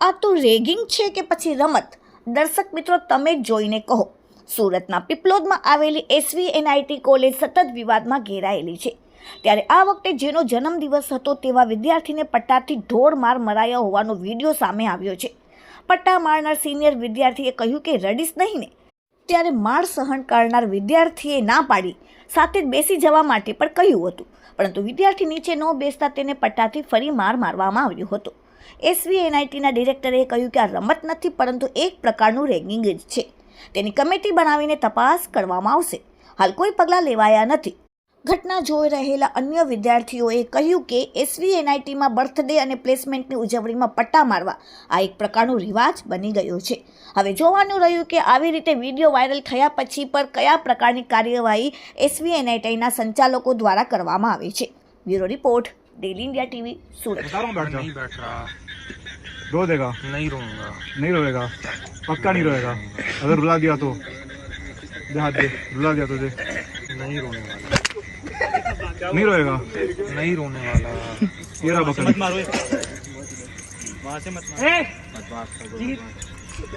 આ તો રેગિંગ છે કે પછી રમત? દર્શક મિત્રો, તમે જોઈને કહો. સુરતના પીપલોદમાં આવેલી એસવી એનઆઈટી કોલેજ સતત વિવાદમાં ઘેરાયેલી છે. ત્યારે આ વખતે જેનો જન્મદિવસ હતો તેવા વિદ્યાર્થીને પટ્ટાથી ઢોર માર મરાયા હોવાનો વીડિયો સામે આવ્યો છે. પટ્ટા મારનાર સિનિયર વિદ્યાર્થીએ કહ્યું કે રડીશ નહીં ને. ત્યારે માળ સહન કરનાર વિદ્યાર્થીએ ના પાડી. સાથે જ બેસી જવા માટે પણ કહ્યું હતું. પરંતુ વિદ્યાર્થી નીચે ન બેસતા તેને પટ્ટાથી ફરી માર મારવામાં આવ્યો હતો. એસવી એનઆઈટીના ડિરેક્ટરે કહ્યું કે આ રમત નથી, પરંતુ એક પ્રકારનું રેગિંગ જ છે. તેની કમિટી બનાવીને તપાસ કરવામાં આવશે. હાલ કોઈ પગલાં લેવાયા નથી. ઘટના જોઈ રહેલા અન્ય વિદ્યાર્થીઓએ કહ્યું કે એસવી એનઆઈટીમાં બર્થડે અને પ્લેસમેન્ટની ઉજવણીમાં પટ્ટા મારવા આ એક પ્રકારનો રિવાજ બની ગયો છે હવે જોવાનું રહ્યું કે આવી રીતે વિડીયો વાયરલ થયા પછી પર કયા પ્રકારની કાર્યવાહી એસવી એનઆઈટીના સંચાલકો દ્વારા કરવામાં આવે છે bureau report daily India TV Surat बता रहा हूँ बैठ नहीं जा बैठ रहा रो देगा नहीं रहूंगा नहीं रोएगा पक्का नहीं रोएगा अगर रुला दिया तो दे हाथ दे रुला दिया तो दे नहीं रोने वाला नहीं रोएगा। नहीं रोने वाला। ये रहा बकरी।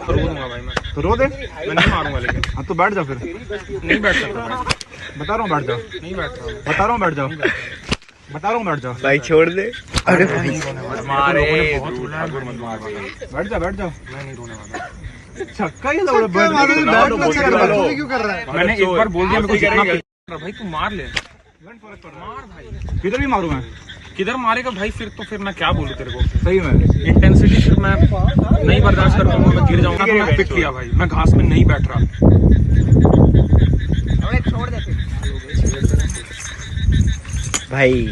रोऊँगा भाई मैं। तो रो दे। मैं नहीं मारूँगा लेकिन। हाँ तो बैठ जा फिर। नहीं बैठ सकता बता रहा हूँ बैठ जा। नहीं बैठ रहा बता रहा हूँ बैठ जा। बता रहा हूँ बैठ जा। भाई छोड़ दे। अरे भाई मारे बहुत रुला मैं नहीं मार बैठ जा बैठ जा। मैं नहीं रोने वाला। छक्का ही लग रहा है क्यों कर रहा है? मैंने एक बार बोल दिया मेरे को जितना भाई तू मार ले। मार किधर भी मारू मैं? किधर मारेगा भाई फिर तो फिर मैं क्या बोलू तेरे को? सही में। इंटेंसिटी फिर मैं नहीं बर्दाश्त कर पाऊँगा मैं गिर जाऊँगा। तो मैं पिक किया भाई। मैं घास में नहीं बैठ रहा। भाई